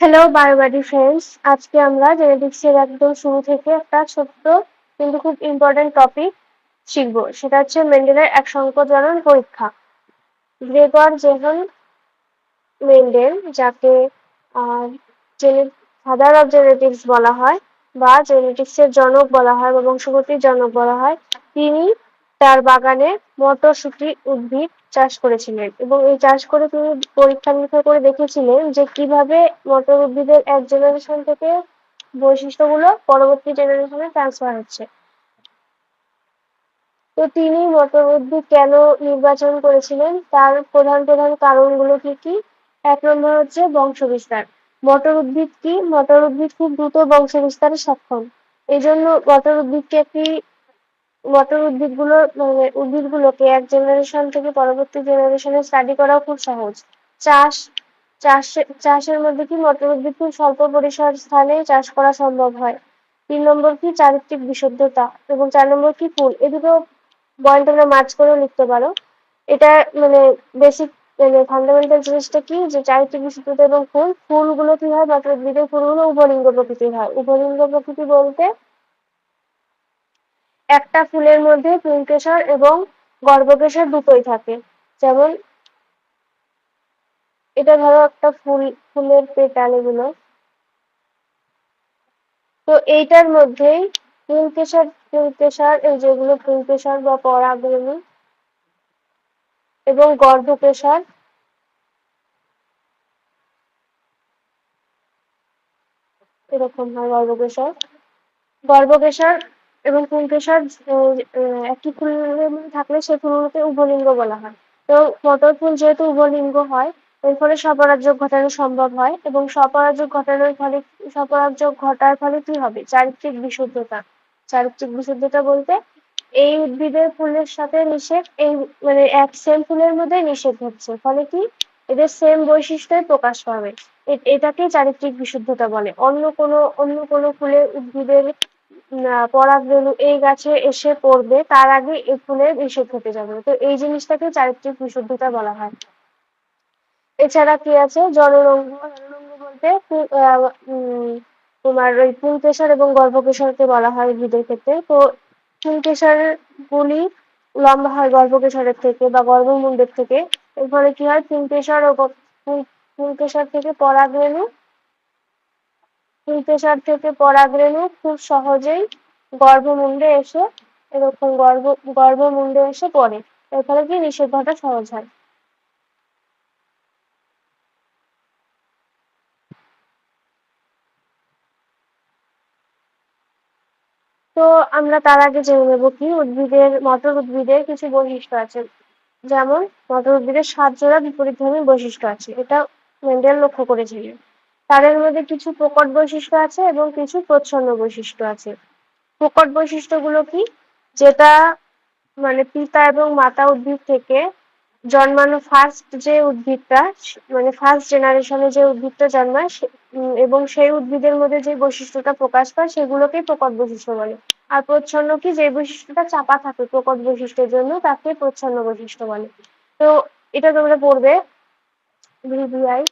Hello বায়োবাডি friends আজকে আমরা জেনেটিক্সের একদম শুরু থেকে একটা ছোট্ট কিন্তু খুব ইম্পর্টেন্ট টপিক শিখব। সেটা হচ্ছে মেন্ডেলের এক সংকটজনন পরীক্ষা। গ্রেগর জেহন মেন্ডেল যাকে ফাদার অফ জেনেটিক্স বলা হয় বা জেনেটিক্সের জনক বলা হয় বা বংশগতির জনক বলা হয়, তিনি তার বাগানে মটরশুঁটি উদ্ভিদ চাষ করেছিলেন এবং এই চাষ করে তিনি পরীক্ষা নিরীক্ষা করে দেখেছিলেন যে কীভাবে মটর উদ্ভিদের এক জেনারেশন থেকে বৈশিষ্ট্যগুলো পরবর্তী জেনারেশনে ট্রান্সফার হচ্ছে। তো তিনি মটর উদ্ভিদ কেন নির্বাচন করেছিলেন? তার প্রধান প্রধান কারণগুলো কি কি? এক নম্বর হচ্ছে বংশ বিস্তার মটর উদ্ভিদ কি? মটর উদ্ভিদ খুব দ্রুত বংশ বিস্তারে সক্ষম। এই জন্য মটর উদ্ভিদকে একটি মটর উদ্ভিদগুলো মানে উদ্ভিদগুলোকে এক জেনারেশন থেকে পরবর্তী জেনারেশনে স্টাডি করাও খুব সহজ। চাষ চাষ, চাষের মধ্যে কি মটর উদ্ভিদ খুব স্বল্প পরিসর স্থানে চাষ করা সম্ভব হয়? তিন নম্বর কি চারিত্রিক বিশুদ্ধতা এবং চার নম্বর কি ফুল? এ দুটো পয়েন্ট তোমরা মার্চ করেও লিখতে পারো। এটা মানে বেসিক মানে ফান্ডামেন্টাল জিনিসটা কি? যে চারিত্রিক বিশুদ্ধতা এবং ফুল, ফুলগুলো কি হয়? মটর উদ্ভিদের ফুলগুলো উভলিঙ্গ প্রকৃতির হয়। উভলিঙ্গ প্রকৃতি বলতে একটা ফুলের মধ্যে পুংকেশর এবং গর্ভকেশর দুটোই থাকে। যেমন এটা ধরো একটা ফুল, ফুলের পেটাল এগুলো। তো এইটার মধ্যেই পুংকেশর পুংকেশর এই যেগুলো পুংকেশর বা পরাগরেণু এবং গর্ভকেশর। এরকম হয় গর্ভকেশর। গর্ভকেশর এবং পুংকেশর একই ফুলের মধ্যে থাকলে সেই ফুলগুলোকে উভলিঙ্গ বলা হয়। তো মটর ফুল যেহেতু উভলিঙ্গ হয়, এর ফলে স্বপরাগযোগ ঘটানো সম্ভব হয় এবং স্বপরাগযোগ ঘটানোর ফলে স্বপরাগযোগ ঘটার ফলে কি হবে? চারিত্রিক বিশুদ্ধতা। চারিত্রিক বিশুদ্ধতা বলতে এই উদ্ভিদের ফুলের সাথে নিষেধ এই মানে এক সেম ফুলের মধ্যে নিষেধ হচ্ছে। ফলে কি? এদের সেম বৈশিষ্ট্যই প্রকাশ পাবে। এটাকে চারিত্রিক বিশুদ্ধতা বলে। অন্য কোনো অন্য কোনো ফুলের উদ্ভিদের পরাগরেণু এই গাছে এসে পড়বে, তার আগে এই ফুলের নিষেধ হতে যাবে। তো এই জিনিসটাকে চারিত্রিক বিশুদ্ধতা বলা হয়। এছাড়া কি আছে? জনরঙ্গ বলতে তোমার ওই পুংকেশর এবং গর্ভকেশরকে বলা হয় উদ্ভিদের ক্ষেত্রে। তো পুংকেশর গুলি লম্বা হয় গর্ভকেশরের থেকে বা গর্ভমুণ্ডের থেকে। এর ফলে কি হয়? পুংকেশর ও পুংকেশর থেকে পরাগ পরাগরেণু পুংকেশর থেকে পরাগরেণু খুব সহজেই গর্ভমুণ্ডে এসে এরকম গর্ভ, গর্ভমুণ্ডে এসে পড়ে। এর ফলে কি নিষেধ ঘটা সহজ হয়? তো আমরা তার আগে জেনে নেব কি উদ্ভিদের, মটর উদ্ভিদের কিছু বৈশিষ্ট্য আছে। যেমন, মটর উদ্ভিদের সাত জোড়া বিপরীতধর্মী বৈশিষ্ট্য আছে। এটা মেন্ডেল লক্ষ্য করেছিলেন। তাদের মধ্যে কিছু প্রকট বৈশিষ্ট্য আছে এবং কিছু প্রচ্ছন্ন বৈশিষ্ট্য আছে। প্রকট বৈশিষ্ট্যগুলো কি? যেটা মানে পিতা এবং মাতা উদ্ভিদ থেকে জন্মানো ফার্স্ট যে উদ্ভিদটা মানে ফার্স্ট জেনারেশনে যে উদ্ভিদটা জন্মায় এবং সেই উদ্ভিদের মধ্যে যে বৈশিষ্ট্যটা প্রকাশ পায় সেগুলোকেই প্রকট বৈশিষ্ট্য বলে। আর প্রচ্ছন্ন কি? যে বৈশিষ্ট্যটা চাপা থাকে প্রকট বৈশিষ্ট্যের জন্য, তাকে প্রচ্ছন্ন বৈশিষ্ট্য বলে। তো এটা তোমরা পড়বে ভিভিআই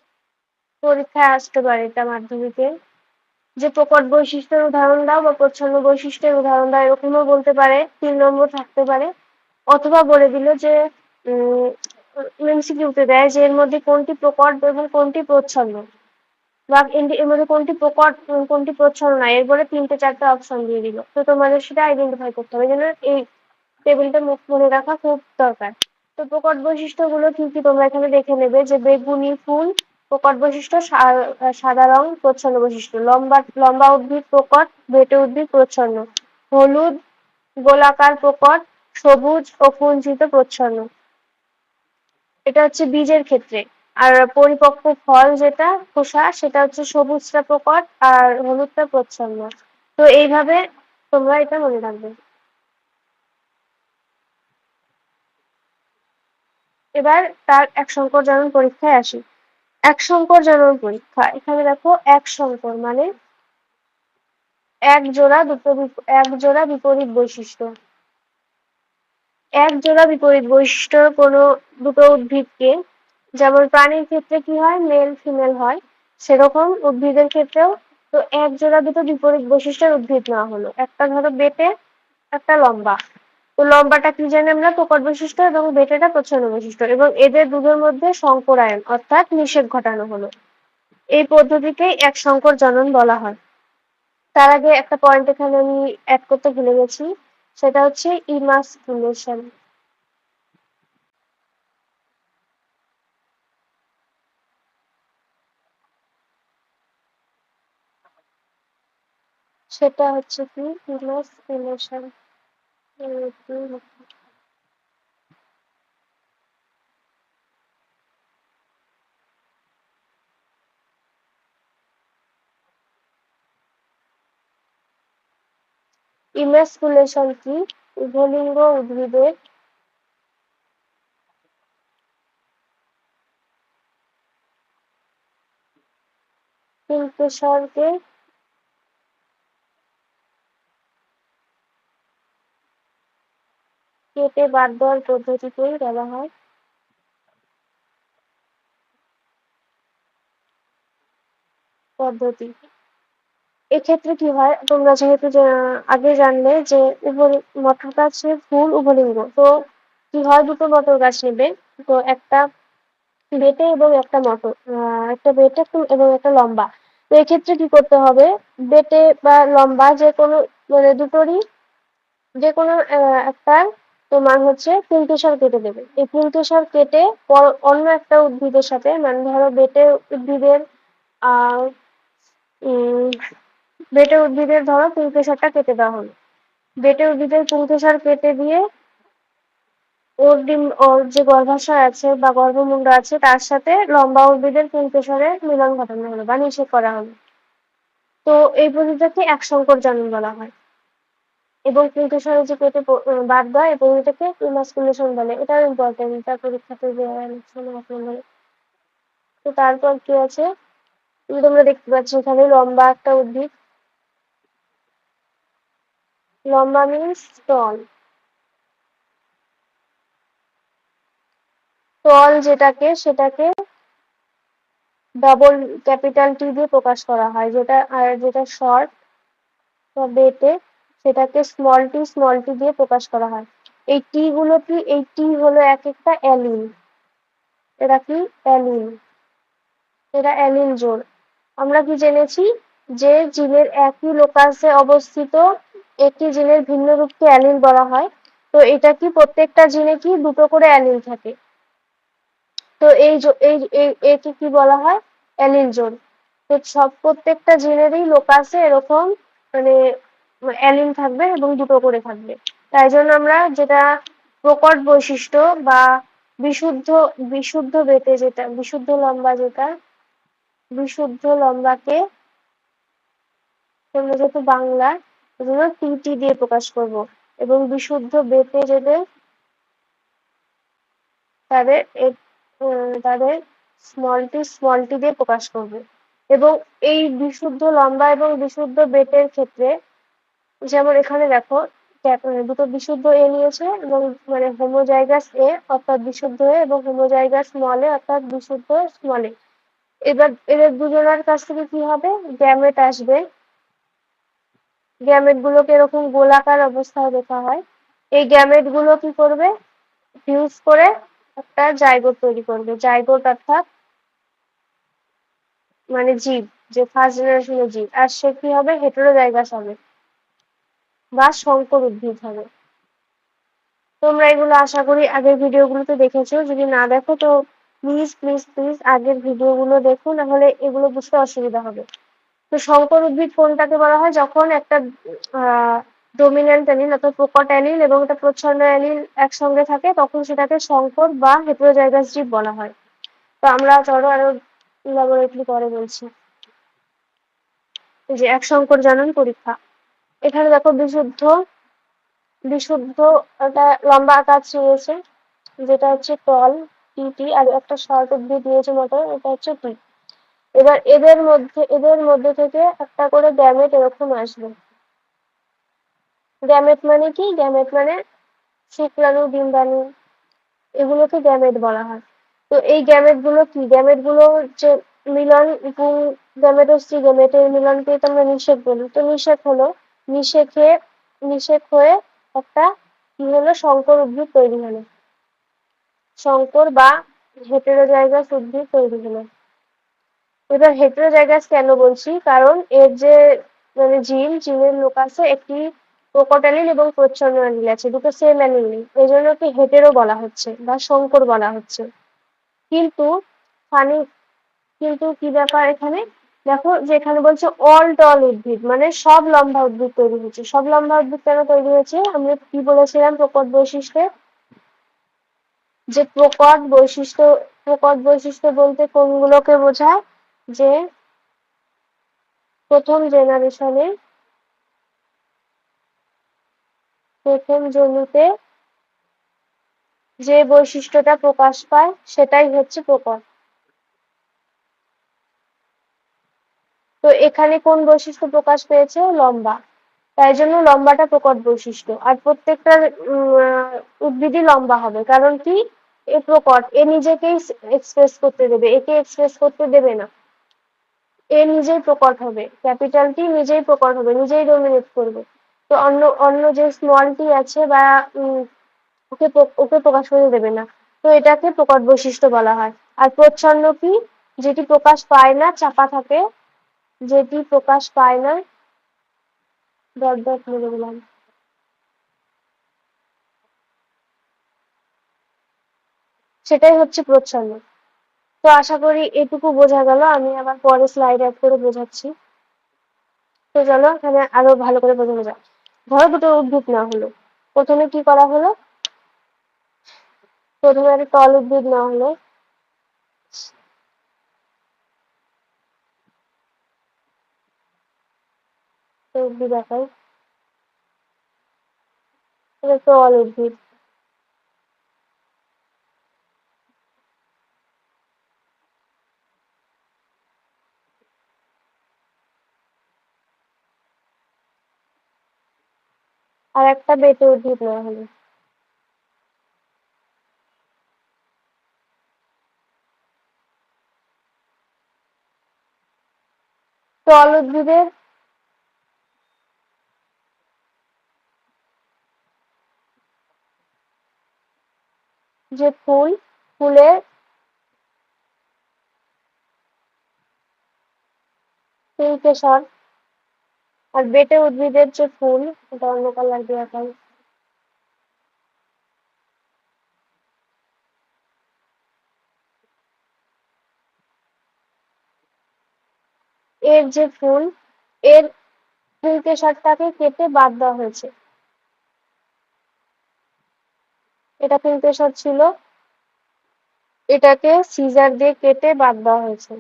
পরীক্ষায় আসতে পারে এটা মাধ্যমিকে। যে প্রকট বৈশিষ্ট্যের উদাহরণ দাও বা প্রচ্ছন্ন বৈশিষ্ট্যের উদাহরণ দাও, এরকমও বলতে পারে, তিন নম্বর থাকতে পারে। অথবা বলে দিল যে এমসিকিউতে দেয় যে এর মধ্যে কোনটি প্রকট এবং কোনটি প্রচ্ছন্ন। বা এর মধ্যে কোনটি প্রকট কোনটি প্রচ্ছন্ন নয় এরপরে তিনটে চারটে অপশন দিয়ে দিল। তো তোমাদের সেটা আইডেন্টিফাই করতে হবে। জন্য এই টেবিলটা মুখ মনে রাখা খুব দরকার। তো প্রকট বৈশিষ্ট্যগুলো কি কি তোমরা এখানে দেখে নেবে? যে বেগুনি, ফুল প্রকট বৈশিষ্ট্য সাদা রং প্রচ্ছন্ন বৈশিষ্ট্য। লম্বা লম্বা উদ্ভিদ প্রকট ভেটে উদ্ভিদ প্রচ্ছন্ন। হলুদ গোলাকার প্রকট, সবুজ ও কুঞ্চিত প্রচ্ছন্ন। এটা হচ্ছে বীজের ক্ষেত্রে। আর পরিপক্ক ফল যেটা, খোসা, সেটা হচ্ছে সবুজটা প্রকট আর হলুদটা প্রচ্ছন্ন। তো এইভাবে তোমরা এটা মনে রাখবে। এবার তার এক সংকর জনন পরীক্ষায় আসি। এক সংকর জনন পরীক্ষা। এখানে দেখো এক সংকর মানে এক জোড়া দুটো এক জোড়া বিপরীত বৈশিষ্ট্য। এক জোড়া বিপরীত বৈশিষ্ট্য কোনো দুটো উদ্ভিদকে, যেমন প্রাণীর ক্ষেত্রে কি হয়? মেল ফিমেল হয়। সেরকম উদ্ভিদের ক্ষেত্রেও তো এক জোড়া দুটো বিপরীত বৈশিষ্ট্যের উদ্ভিদ নেওয়া হলো। একটা ধরো বেটে, একটা লম্বা। তো লম্বাটা কি জানি আমরা প্রকট বৈশিষ্ট্য এবং বেটেটা প্রচ্ছন্ন বৈশিষ্ট্য এবং এদের দুধের মধ্যে সংকরায়ন অর্থাৎ নিষেধ ঘটানো হলো। এই পদ্ধতিকেই এক সংকর জনন বলা হয়। তার আগে একটা পয়েন্ট এখানে আমি অ্যাড করতে ভুলে গেছি, সেটা হচ্ছে ইমাসকুলেশন সেটা হচ্ছে কি? ইমাসকুলেশন ইমাসকুলেশন কি? উভলিঙ্গ উদ্ভিদের কিংফিশারকে কেটে বাদ দেওয়ার পদ্ধতিকেই বলা হয়। পদ্ধতি। এক্ষেত্রে কি হয়, তোমরা যেহেতু আগে জানলে যে মটর গাছের ফুল উভলিঙ্গ, তো কি হয়, দুটো মটর গাছ নেবে। তো একটা বেটে এবং একটা মটর একটা বেটে এবং একটা লম্বা। তো এক্ষেত্রে কি করতে হবে, বেটে বা লম্বা যে কোনো মানে দুটোরই যে কোনো একটা তোমার হচ্ছে পুংকেশর কেটে দেবে। এই পুংকেশর কেটে অন্য একটা উদ্ভিদের সাথে মানে ধরো বেটে উদ্ভিদের বেটে উদ্ভিদের ধরো পুংকেশরটা কেটে দেওয়া হলো। বেটে উদ্ভিদের পুংকেশর কেটে দিয়ে ওর ডিম, ওর যে গর্ভাশয় আছে বা গর্ভমুণ্ড আছে, তার সাথে লম্বা উদ্ভিদের পুংকেশরের মিলন ঘটানো হলো বা নিষেধ করা হলো। তো এই পদ্ধতিটাকে এক সংকর জনন বলা হয়। এবং পুংকেশরে যে কেটে বাদ দেয় এবং এটাকে ইমাসকুলেশন বলে। এটাও ইম্পর্টেন্ট এটা পরীক্ষাতে দেওয়া নম্বরে তো তারপর কি আছে? তোমরা দেখতে পাচ্ছ এখানে লম্বা একটা উদ্ভিদ। লম্বা মিন্স টল টল যেটাকে, সেটাকে ডাবল ক্যাপিটাল টি দিয়ে প্রকাশ করা হয়, যেটা, আর যেটা শর্ট বা বেটে সেটাকে স্মল টি স্মল টি দিয়ে প্রকাশ করা হয়। এই টি গুলো কি? এই টি হলো এক একটা অ্যালিন। এরা কি? অ্যালিন। এরা অ্যালিন জোড়। আমরা কি জেনেছি? যে জিনের একই লোকাসে অবস্থিত একটি জিনের ভিন্ন রূপকে অ্যালিন বলা হয়। তো এটা কি? প্রত্যেকটা জিনে কি? দুটো করে অ্যালিল থাকে। তো এই এই একে কি বলা হয়? অ্যালিন জোন তো সব প্রত্যেকটা জিনেরই লোকাসে এরকম মানে অ্যালিন থাকবে এবং দুটো করে থাকবে। তাই জন্য আমরা যেটা প্রকট বৈশিষ্ট্য বা বিশুদ্ধ বিশুদ্ধ বেতে যেটা, বিশুদ্ধ লম্বা যেটা, বিশুদ্ধ লম্বাকে যেহেতু বাংলা জন্য টি দিয়ে প্রকাশ করব। এবং বিশুদ্ধ বেতে যেতে তাদের তাদের স্মলটি স্মলটি দিয়ে প্রকাশ করবে। এবং এই বিশুদ্ধ লম্বা এবং বিশুদ্ধ বেতের ক্ষেত্রে যেমন এখানে দেখো দুটো বিশুদ্ধ এ নিয়েছে এবং মানে হোমোজাইগাস এ অর্থাৎ বিশুদ্ধ এ এবং হোমোজাইগাস স্মল এ অর্থাৎ বিশুদ্ধ স্মল এবার এদের দুজনের কাছ থেকে কি হবে? গ্যামেট আসবে। গ্যামেট গুলোকে এরকম গোলাকার অবস্থায় দেখা হয়। এই গ্যামেটগুলো কি করবে? ফিউজ করে একটা জাইগোট তৈরি করবে। জাইগোট অর্থাৎ মানে জীব, যে ফার্স্ট জেনারেশনের জীব। আর সে কি হবে? হেটেরোজাইগাস হবে। বা সংকর উদ্ভিদ হবে। তোমরা এগুলো আশা করি আগের ভিডিওগুলোতে দেখেছ। যদি না দেখো, তো প্লিজ প্লিজ প্লিজ আগের ভিডিওগুলো দেখো, নাহলে এগুলো বুঝতে অসুবিধা হবে। তো সংকর উদ্ভিদ কোনটাকে বলা হয়? যখন একটা ডোমিন্যান্ট অ্যালিল অর্থাৎ প্রকট অ্যালিল এবং একটা প্রচ্ছন্ন অ্যালিল একসঙ্গে থাকে, তখন সেটাকে সংকর বা হেটেরোজাইগাস জীব বলা হয়। তো আমরা চলো আরও ল্যাবরেটরি পরে বলছি। যে এক সংকর জানান পরীক্ষা। এখানে দেখো বিশুদ্ধ বিশুদ্ধ একটা লম্বা আকার রয়েছে যেটা হচ্ছে কল টি আর একটা শর্ট উদ্ভিদ দিয়েছে মোটর এটা হচ্ছে টি এবার এদের মধ্যে এদের মধ্যে থেকে একটা করে গ্যামেট এরকম আসবে। গ্যামেট মানে কি? গ্যামেট মানে শুক্রাণু ডিম্বাণু এগুলোকে গ্যামেট বলা হয়। তো এই গ্যামেটগুলো কি? গ্যামেটগুলো হচ্ছে মিলন গ্যামেট স্ত্রী, গ্যামেটের মিলনকে তো আমরা নিষেক বলি। তো নিষেক হলো নিষেকে নিষেক হয়ে একটা কি হলো সংকর উদ্ভিদ তৈরি হলো। সংকর বা হেটেরোজাইগাস উদ্ভিদ তৈরি হলো। এবার হেটেরোজাইগাস কেন বলছি? কারণ এর যে মানে জিন, জিনের লোকাসে একটি প্রোকোটালিন এবং প্রচ্ছন্ন অ্যালিল আছে, দুটো সেম অ্যালিল নেই। এই জন্য ওকে হেটেরো বলা হচ্ছে বা শঙ্কর বলা হচ্ছে। কিন্তু, ফানি, কিন্তু কি ব্যাপার এখানে? দেখো যে এখানে বলছে অল টল উদ্ভিদ মানে সব লম্বা উদ্ভিদ তৈরি হয়েছে। সব লম্বা উদ্ভিদ কেন তৈরি হয়েছে? আমরা কি বলেছিলাম প্রকট বৈশিষ্ট্যে? যে প্রকট বৈশিষ্ট্য প্রকট বৈশিষ্ট্য বলতে কোনগুলোকে বোঝায়? যে প্রথম জেনারেশনে প্রথম জমিতে যে বৈশিষ্ট্যটা প্রকাশ পায়, সেটাই হচ্ছে প্রকট। তো এখানে কোন বৈশিষ্ট্য প্রকাশ পেয়েছে? লম্বা। তাই জন্য লম্বাটা প্রকট বৈশিষ্ট্য। আর প্রত্যেকটা উদ্ভিদই লম্বা হবে। কারণ কি? এ প্রকট। এ নিজেকেই এক্সপ্রেস করতে দেবে। একে এক্সপ্রেস করতে দেবে না। এ নিজেই প্রকট হবে। ক্যাপিটাল টি নিজেই প্রকট হবে। নিজেই ডোমিনেট করবে। তো অন্য অন্য যে স্মল টি আছে বা ওকে ওকে প্রকাশ করতে দেবে না। তো এটাকে প্রকট বৈশিষ্ট্য বলা হয়। আর প্রচ্ছন্ন কি? যেটি প্রকাশ পায় না, চাপা থাকে যেটি প্রকাশ পায় না। ডট ডট দিলাম সেটাই হচ্ছে প্রচ্ছন্ন। তো আশা করি এটুকু বোঝা গেল। আমি আবার পরে স্লাইড অ্যাড করে বোঝাচ্ছি। তো চলো, এখানে আরও ভালো করে বোঝানো যায় ধরো দুটো উদ্ভিদ না হলো। প্রথমে কি করা হলো? প্রথমে একটা তল উদ্ভিদ না হলো। উদ্ভিদ দেখাই এটা তল উদ্ভিদ আর একটা বেটে উদ্ভিদ নেওয়া হলো। তল উদ্ভিদের যে ফুল ফুলের আর বেটে উদ্ভিদের যে ফুল, এটা অন্য কালার দিয়ে আঁকাই এর যে ফুল, এর কেশরটাকে কেটে বাদ দেওয়া হয়েছে। এটা কেশর ছিল। এটাকে সিজার দিয়ে কেটে বাদ দেওয়া হয়েছে।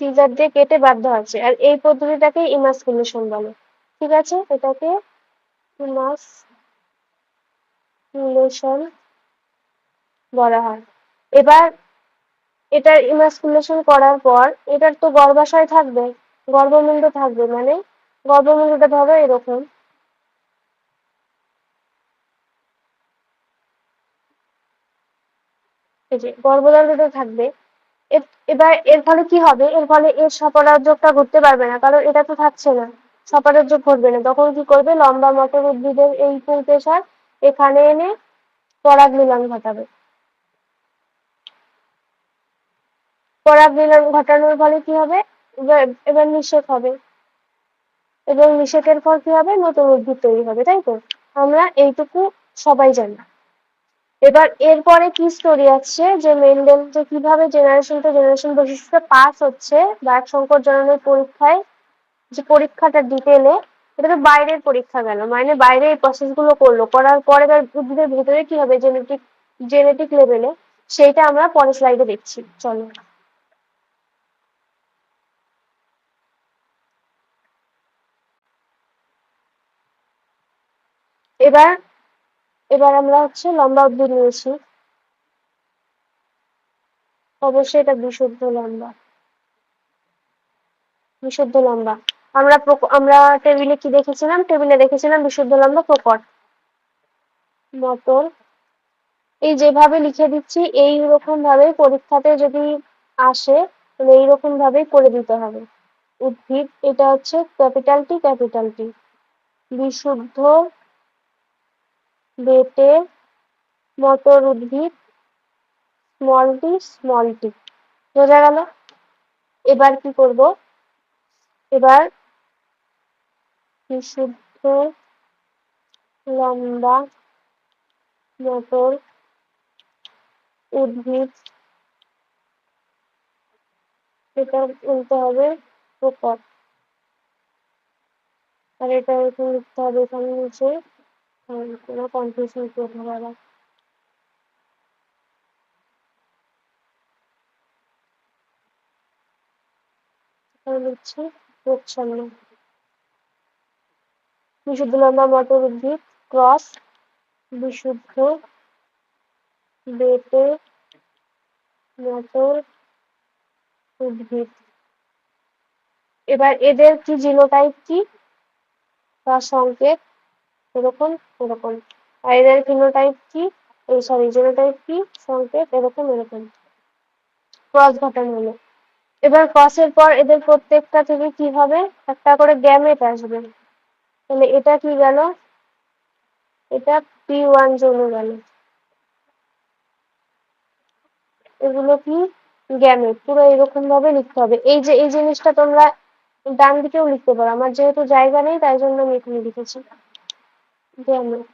সিজার দিয়ে কেটে বাদ দেওয়া হয়েছে। আর এই পদ্ধতিটাকে ইমাসকুলেশন বলে। ঠিক আছে? এটাকে ইমাসকুলেশন বলা হয়। এবার এটার ইমাসকুলেশন করার পর এটার তো গর্ভাশয় থাকবে। গর্ভমুণ্ড থাকবে মানে গর্ভমুণ্ডটা ধরো এরকম। গর্ভদণ্ডটা থাকবে। এবার এর ফলে কি হবে? এর ফলে এর ঘুরতে পারবে না, কারণ এটা তো থাকছে না। সপরাজক ঘটবে না। তখন কি করবে? লম্বা মটর উদ্ভিদের এই পেশার এখানে এনে পরাগ মিলন ঘটাবে। পরাগ মিলন ঘটানোর ফলে কি হবে? এবার নিষেক হবে। এবং নিষেকের ফল কি হবে? নতুন উদ্ভিদ তৈরি হবে, তাই তো? আমরা এইটুকু সবাই জানি। এবার এরপরে কি স্টোরি আসছে? যে মেন্ডেল যে কীভাবে জেনারেশন টু জেনারেশন বৈশিষ্ট্য পাস হচ্ছে বা এক সংকর জননের পরীক্ষায় যে পরীক্ষাটা ডিটেলে এটা তো বাইরের পরীক্ষা গেল মানে বাইরে এই প্রসেসগুলো করল। করার পরে এবার উদ্ভিদের ভেতরে কি হবে? জেনেটিক জেনেটিক লেভেলে সেইটা আমরা পরের স্লাইডে দেখছি। চলো। এবার এবার আমরা হচ্ছে লম্বা উদ্ভিদ নিয়েছি। অবশ্যই এটা বিশুদ্ধ লম্বা। বিশুদ্ধ লম্বা। আমরা আমরা টেবিলে কি দেখেছিলাম? টেবিলে দেখেছিলাম বিশুদ্ধ লম্বা প্রকট মটর এই যেভাবে লিখে দিচ্ছি, এই রকম ভাবে পরীক্ষাতে যদি আসে, তাহলে এইরকম ভাবেই করে দিতে হবে। উদ্ভিদ, এটা হচ্ছে ক্যাপিটাল টি ক্যাপিটাল টি। বিশুদ্ধ বেটে মটর উদ্ভিদ স্মল টি স্মল টি বোঝা গেল? এবার কি করব? এবার বিশুদ্ধ লম্বা মটর উদ্ভিদ এটা বলতে হবে প্রকট আর এটা এরকম লিখতে হবে এখানে নিচে। কোনো কনফিউশন লিখছি প্রচ্ছন্ন বিশুদ্ধ লম্বা মটর উদ্ভিদ ক্রস, বিশুদ্ধ বেটে মটর উদ্ভিদ। এবার এদের কি জিনোটাইপ কি? বা সংকেত? এরকম এরকম। আর এদের ফিনোটাইপ কি? এই সরি জিনোটাইপ কি? সংকেত, এরকম এরকম। ক্রস ঘটানো হলো। এবার ক্রসের পর এদের প্রত্যেকটা থেকে কি হবে? একটা করে গ্যামেট আসবে। তাহলে এটা কি গেল? এটা পি ওয়ান জমে গেল। এগুলো কি? গ্যামেট পুরো এরকম ভাবে লিখতে হবে। এই যে, এই জিনিসটা তোমরা ডান দিকেও লিখতে পারো। আমার যেহেতু জায়গা নেই, তাই জন্য আমি এখানে লিখেছি। গ্যামেট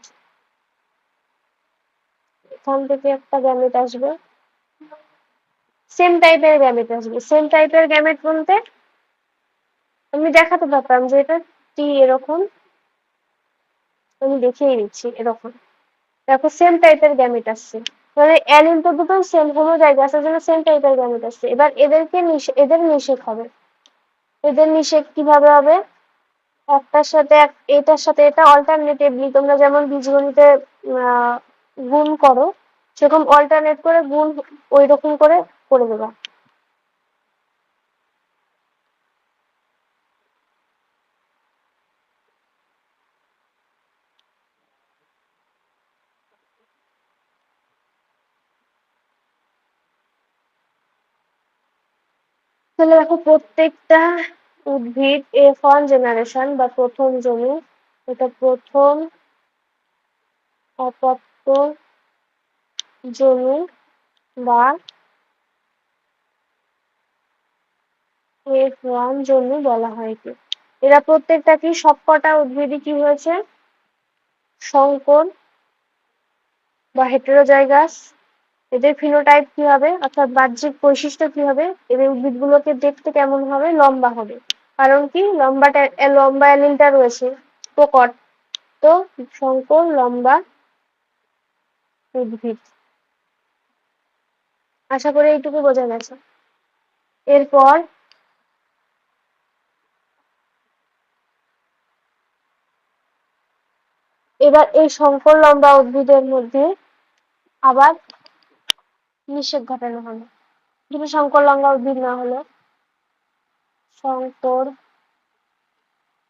এখান থেকে একটা গ্যামেট আসবে। সেম টাইপের গ্যামেট আসবে। সেম টাইপের গ্যামেট বলতে আমি দেখাতে পারতাম যে এটা টি এরকম। আমি দেখিয়ে দিচ্ছি এরকম। দেখো সেম টাইপের গ্যামেট আসছে। মানে অ্যালিন তো দুটো সেম কোনো জায়গা আছে যেন সেম টাইপের গ্যামেট আসছে। এবার এদেরকে এদের নিষেক হবে। এদের নিষেক কীভাবে হবে? একটার সাথে এটার সাথে এটা অল্টারনেটিভলি তোমরা যেমন বীজগণিতে গুণ করো, সেরকম অল্টারনেট করে গুণ ওই রকম করে করে দেবা। তাহলে দেখো প্রত্যেকটা উদ্ভিদ এফ ওয়ান জেনারেশন বা প্রথম জমি? এটা প্রথম অপত্য জমি বা এফ ওয়ান জমি বলা হয় কি এরা প্রত্যেকটা কি সবকটা উদ্ভিদই কি হয়েছে? সংকর বা হেটেরোজাইগাস এদের ফিনোটাইপ কি হবে? অর্থাৎ বাহ্যিক বৈশিষ্ট্য কি হবে? এদের উদ্ভিদগুলোকে দেখতে কেমন হবে? লম্বা হবে। কারণ কি? লম্বাটা লম্বা অ্যালিলটা রয়েছে, প্রকট। তো শঙ্কর লম্বা উদ্ভিদ। আশা করি এইটুকু বোঝা গেছে। এরপর এবার এই শঙ্কর লম্বা উদ্ভিদের মধ্যে আবার নিষেক ঘটানো হলো। শঙ্কর লম্বা উদ্ভিদ না হলো শঙ্কর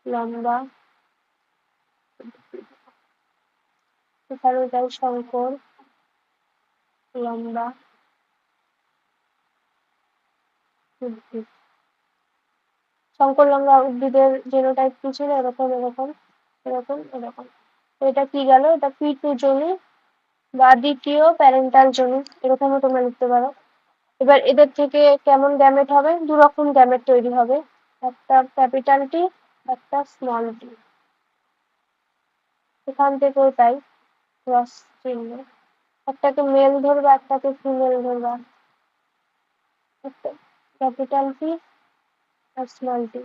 লম্বা। এখানে যাই শঙ্কর লম্বা। উদ্ভিদ শঙ্কর লম্বা উদ্ভিদের জেনোটাইপ কি ছিল? এরকম এরকম এরকম এরকম। এটা কি গেল? এটা পি টু জমি বা দ্বিতীয় প্যারেন্টাল জমি। এরকমও তোমরা লিখতে পারো। এবার এদের থেকে কেমন গ্যামেট হবে? দু রকম গ্যামেট তৈরি হবে। একটা ক্যাপিটাল টি একটা স্মল টি এখান থেকেও তাই ক্রস চিহ্ন একটাকে মেল ধরবা, একটাকে ফিমেল ধরবা। ক্যাপিটাল টি আর স্মল টি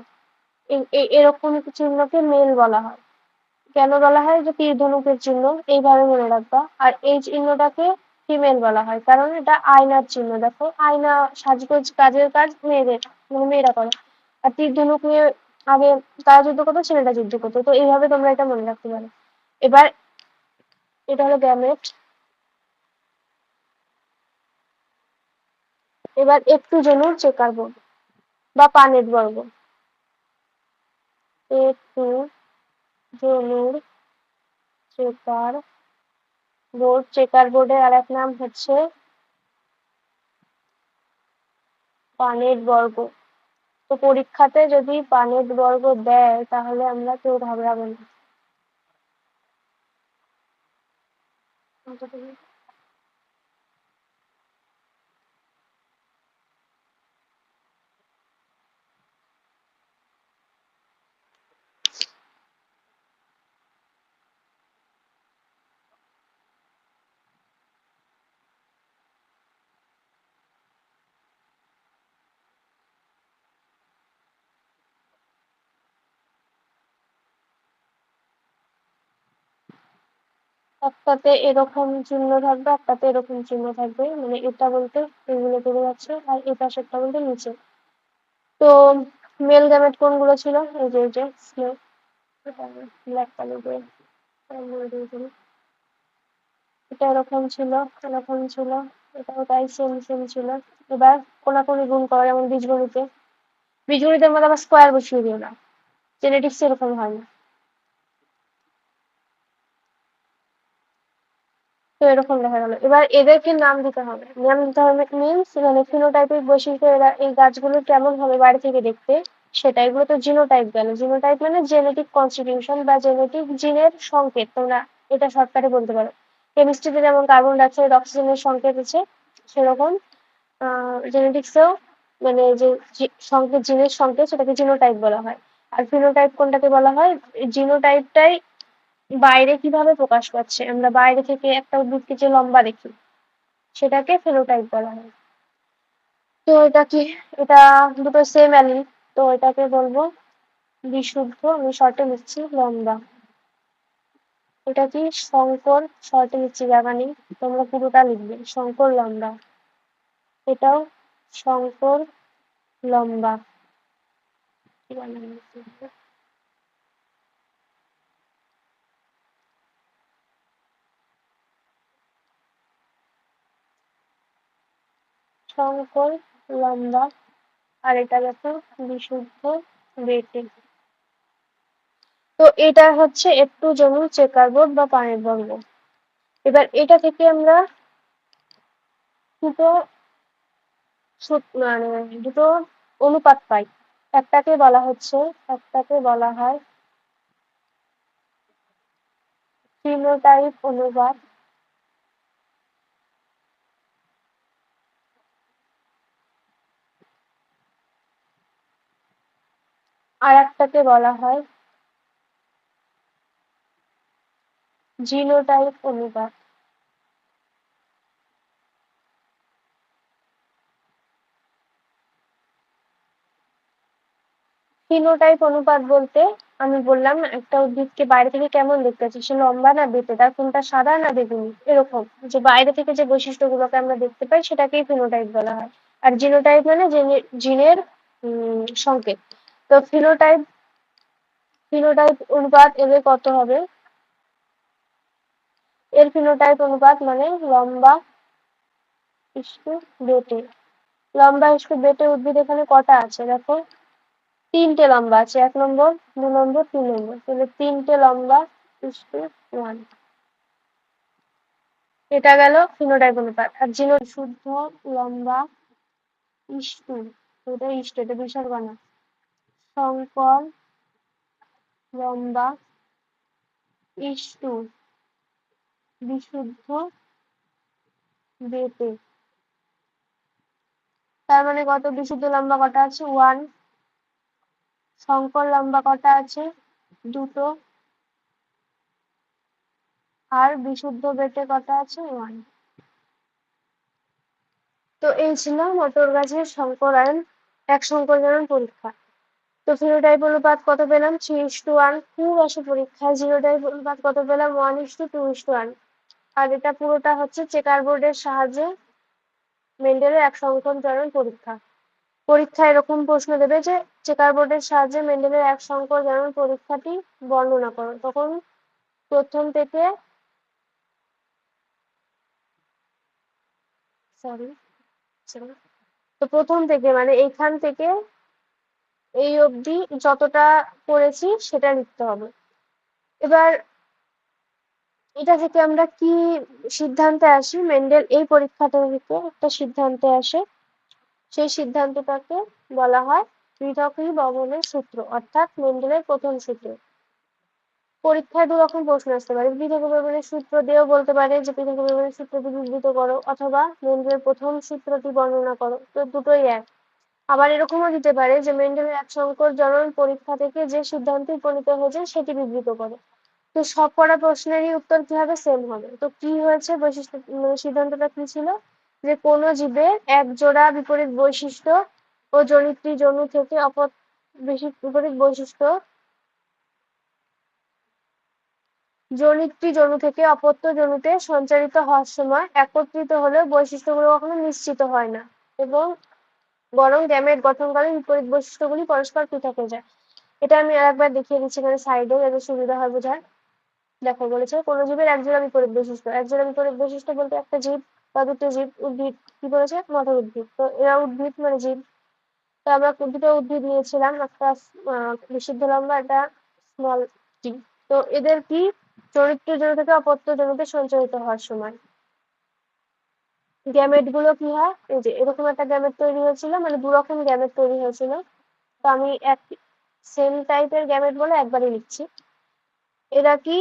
এরকম চিহ্নকে মেল বলা হয়। কেন বলা হয়? যে তীর ধনুকের চিহ্ন, এইভাবে মনে রাখবা। আর এই চিহ্নটাকে ফিমেল বলা হয়। কারণ এটা আয়নার চিহ্ন। দেখো, আয়না, সাজগোজ, কাজের কাজ, মেয়েদের মানে মেয়েরা করে। আর তীর ধনুক নিয়ে আগে তারা যুদ্ধ করতো ছেলেটা যুদ্ধ করতো। তো এইভাবে তোমরা এটা মনে রাখতে পারো। এবার এটা হলো গ্যামেট এবার একটু জনুর চেকার বোর্ড বা পানের বর্গ। একটু জনুর চেকার বোর্ড চেকার বোর্ডের আর এক নাম হচ্ছে পানের বর্গ। তো পরীক্ষাতে যদি পানের বর্গ দেয়, তাহলে আমরা কেউ ঘাবড়াবো না। একটাতে এরকম চিহ্ন থাকবে, একটাতে এরকম চিহ্ন থাকবে। মানে এটা বলতে এগুলো চলে যাচ্ছে আর এই পাশেরটা বলতে নিচে। তো মেল গ্যামেট কোনগুলো ছিল? এই যে এই যে ব্ল্যাক কালার এটা এরকম ছিল এরকম ছিল, এটাও তাই সেম সেম ছিল। এবার কোনাকুনি গুণ করা, যেমন বীজগণিতে। বীজগণিতের মধ্যে আবার স্কোয়ার বসিয়ে দিও না। জেনেটিক্স এরকম হয় না। তো এরকম দেখা গেল। এবার এদেরকে নাম দিতে হবে। নাম দিতে হবে মিনস মানে ফিনোটাইপিক বৈশিষ্ট্য এরা এই গাছগুলো কেমন হবে বাইরে থেকে দেখতে, সেটা এগুলো তো জিনোটাইপ গেল। জিনোটাইপ মানে জেনেটিক কনস্টিটিউশন বা জেনেটিক জিনের সংকেত, তোমরা এটা শর্টকাটে বলতে পারো। কেমিস্ট্রিতে যেমন কার্বন ডাইঅক্সাইড অক্সিজেনের সংকেত আছে, সেরকম জেনেটিক্সেও মানে যে সংকেত জিনের সংকেত, সেটাকে জিনোটাইপ বলা হয়। আর ফিনোটাইপ কোনটাকে বলা হয়? জিনোটাইপটাই বাইরে কীভাবে প্রকাশ পাচ্ছে? আমরা বাইরে থেকে একটা উদ্ভিদকে যে লম্বা দেখি, সেটাকে ফেনোটাইপ বলা হয়। তো এটা কি এটা দুটো সেম অ্যালিল তো এটাকে বলব বিশুদ্ধ, আমি শর্টে লিখছি, লম্বা। এটা কি শঙ্কর শর্টে লিখছি জায়গা নেই, তোমরা পুরোটা লিখবে, শঙ্কর, লম্বা। এটাও শঙ্কর, লম্বা। শঙ্কর লম্বা, আর এটা দেখো বিশুদ্ধ বেটে। তো এটা হচ্ছে একটু জমি চেকার বোর্ড বা পানের বর্গ এবার এটা থেকে আমরা দুটো মানে দুটো অনুপাত পাই। একটাকে বলা হচ্ছে, একটাকে বলা হয় অনুপাত। আর একটাকে বলা হয় জিনোটাইপ অনুপাত। ফিনোটাইপ অনুপাত বলতে আমি বললাম একটা উদ্ভিদকে বাইরে থেকে কেমন দেখতে পাচ্ছি? সে লম্বা না বেটে? তার কোনটা সাদা না বেগুনি? এরকম। যে বাইরে থেকে যে বৈশিষ্ট্যগুলোকে আমরা দেখতে পাই সেটাকেই ফিনোটাইপ বলা হয়। আর জিনোটাইপ মানে জিনের সংকেত। তো ফিনোটাইপ ফিনোটাইপ অনুপাত এদের কত হবে? এর ফিনোটাইপ অনুপাত মানে লম্বা বেটে। লম্বা ইস্টু বেটে উদ্ভিদ এখানে কটা আছে? দেখো, তিনটে লম্বা আছে, এক নম্বর, দু নম্বর, তিন নম্বর। তাহলে তিনটে লম্বা ইস্কু ওয়ান এটা গেল ফিনোটাইপ অনুপাত। আর জিনো শুদ্ধ লম্বা ইস্টু এটা ইস্টু, এটা বিশাল বানা শঙ্কর লম্বা ইস্টু বিশুদ্ধ বেটে তার মানে কত বিশুদ্ধ লম্বা কটা আছে? ওয়ান শঙ্কর লম্বা কটা আছে? দুটো। আর বিশুদ্ধ বেটে কটা আছে? ওয়ান তো এই ছিল মটর গাছের শঙ্করায়ন এক শঙ্করায়ন পরীক্ষা। তো ফিনোটাইপ অনুপাত কত পেলাম? থ্রি ইস টু ওয়ান খুব আসে পরীক্ষায়। জিরো টাইপ অনুপাত কত পেলাম? One is to two two is to one এটা পুরোটা হচ্ছে চেকার বোর্ডের সাহায্যে মেন্ডেলের এক সংখ্যন চরণ পরীক্ষা। পরীক্ষা এরকম প্রশ্ন দেবে যে চেকার বোর্ডের সাহায্যে মেন্ডেলের এক সংখ্যক জারণ পরীক্ষাটি বর্ণনা করো। তখন প্রথম থেকে সরি তো প্রথম থেকে মানে এইখান থেকে এই অবধি যতটা পড়েছি সেটা লিখতে হবে। এবার এটা থেকে আমরা কি সিদ্ধান্তে আসি? মেন্ডেল এই পরীক্ষাটা থেকে একটা সিদ্ধান্তে আসে। সেই সিদ্ধান্তটাকে বলা হয় পৃথকী ভবনের সূত্র, অর্থাৎ মেন্ডেলের প্রথম সূত্র। পরীক্ষায় দু রকম প্রশ্ন আসতে পারে। পৃথক ভবনের সূত্র দিয়েও বলতে পারে যে, পৃথক ভবনের সূত্রটি বিবৃত করো, অথবা মেন্ডেলের প্রথম সূত্রটি বর্ণনা করো। তো দুটোই এক। আবার এরকমও দিতে পারে যে মেন্ডেলের এক সংকর জনন পরীক্ষা থেকে যে সিদ্ধান্তে উপনীত হয়েছে সেটি বিবৃত করো। তো সব কটা প্রশ্নেরই উত্তর কি হবে সেম হবে? তো কি হয়েছে? বৈশিষ্ট্য মানে সিদ্ধান্তটা কি ছিল? যে কোনো জীবের এক জোড়া বিপরীত বৈশিষ্ট্য ও জনিত্রী জনু থেকে অপর বেশি বিপরীত বৈশিষ্ট্য জনিত্রী জনু থেকে অপত্য জনুতে সঞ্চারিত হওয়ার সময় একত্রিত হলেও বৈশিষ্ট্যগুলো কখনো নিশ্চিত হয় না। এবং বরং গ্যামেট গঠনকালে বিপরীত বৈশিষ্ট্যগুলি পরস্পর পৃথক হয়ে যায়। এটা আমি আরেকবার দেখিয়ে দিচ্ছি এখানে সাইডে যাতে সুবিধা হয় বোঝার। দেখো বলেছে, কোন জীবের একজোড়া বিপরীত বৈশিষ্ট্য। একজোড়া বিপরীত বৈশিষ্ট্য বলতে একটা জীব বা দুটো জীব, উদ্ভিদ। কি বলেছে? মটর উদ্ভিদ। তো এরা উদ্ভিদ মানে জীব। তো আমরা দুটো উদ্ভিদ নিয়েছিলাম, একটা বিশুদ্ধ লম্বা, একটা স্মল টি তো এদের কি চরিত্র জন্য থেকে অপত্য জনতে সঞ্চারিত হওয়ার সময়? গ্যামেটগুলো কি হয়? এই যে এরকম একটা গ্যামেট তৈরি হয়েছিল মানে দু রকম গ্যামেট তৈরি হয়েছিল। তো আমি এক সেম টাইপের গ্যামেট বলে একবারই লিখছি। এরা কি?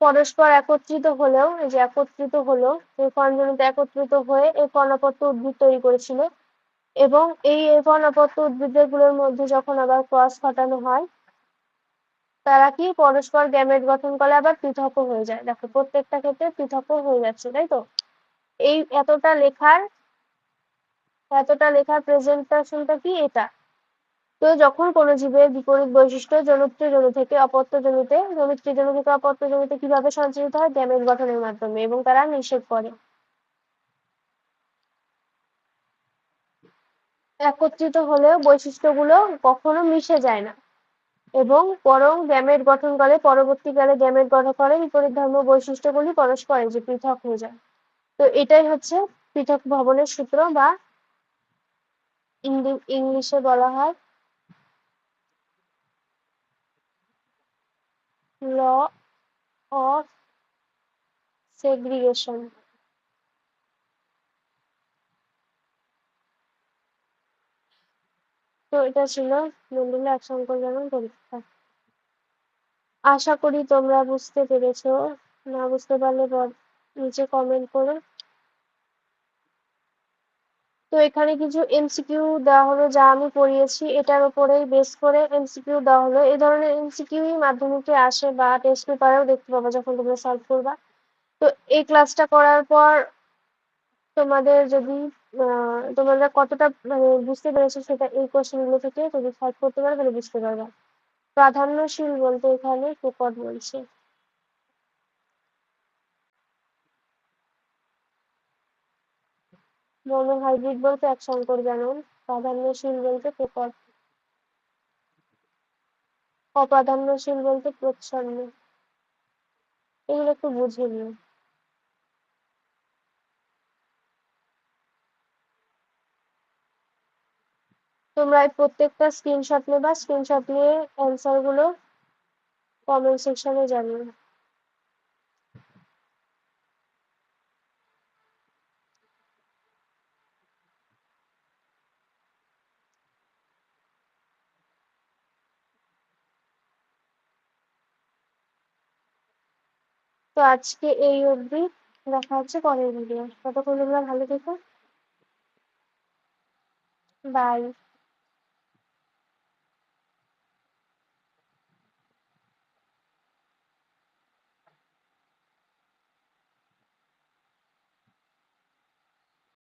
পরস্পর একত্রিত হলেও, এই যে একত্রিত হলো, এই কণজনিত একত্রিত হয়ে এই কর্ণপত্র উদ্ভিদ তৈরি করেছিল। এবং এই কর্ণপত্র উদ্ভিদেরগুলোর মধ্যে যখন আবার ক্রস ঘটানো হয়, তারা কি? পরস্পর গ্যামেট গঠন করে আবার পৃথকও হয়ে যায়। দেখো, প্রত্যেকটা ক্ষেত্রে পৃথকও হয়ে যাচ্ছে, তাই তো? এই এতটা লেখার এতটা লেখার প্রেজেন্টেশনটা কি এটা? তো যখন কোনো জীবের বিপরীত বৈশিষ্ট্য জনুত্র জনু থেকে অপত্য জনুতে, জনুত্র জনু থেকে অপত্য জনুতে কীভাবে সঞ্চালিত হয়? গ্যামেট গঠনের মাধ্যমে এবং তারা নিষেধ করে। একত্রিত হলেও বৈশিষ্ট্যগুলো কখনো মিশে যায় না এবং বরং গ্যামেট গঠন করে, পরবর্তীকালে গ্যামেট গঠন করে, বিপরীত ধর্ম বৈশিষ্ট্যগুলি পরস্পরে যে পৃথক হয়ে যায়। তো এটাই হচ্ছে পৃথক ভবনের সূত্র বা ইংলিশে বলা হয় ল অফ সেগ্রিগেশন। তো এটা ছিল মন্ডলে এক সংকলন পরীক্ষা। আশা করি তোমরা বুঝতে পেরেছ, না বুঝতে পারলে নিচে কমেন্ট করো। তো এখানে কিছু এমসিকিউ দেওয়া হলো যা আমি পড়িয়েছি, এটার উপরেই বেস করে এমসিকিউ দেওয়া হলো। এই ধরনের এমসিকিউই মাধ্যমিকে আসে বা টেস্ট পেপারেও দেখতে পাবো যখন তোমরা সলভ করবা। তো এই ক্লাসটা করার পর তোমাদের যদি তোমরা কতটা মানে বুঝতে পেরেছ সেটা এই কোশ্চেনগুলো থেকে যদি সলভ করতে পারো তাহলে বুঝতে পারবা। প্রাধান্যশীল বলতে এখানে ফুকট বলছে। হাইব্রিড বলতে এক সংকর জানন প্রাধান্যশীল বলতে প্রকট অপ্রাধান্যশীল বলতে প্রচ্ছন্ন। এগুলো একটু বুঝে নিও। তোমরা এই প্রত্যেকটা স্ক্রিনশট নেবা স্ক্রিনশট নিয়ে অ্যান্সার কমেন্ট সেকশনে জানিও। তো আজকে এই অবধি দেখা হচ্ছে পরের ভিডিও ততক্ষণ তোমরা ভালো থেকো। বাই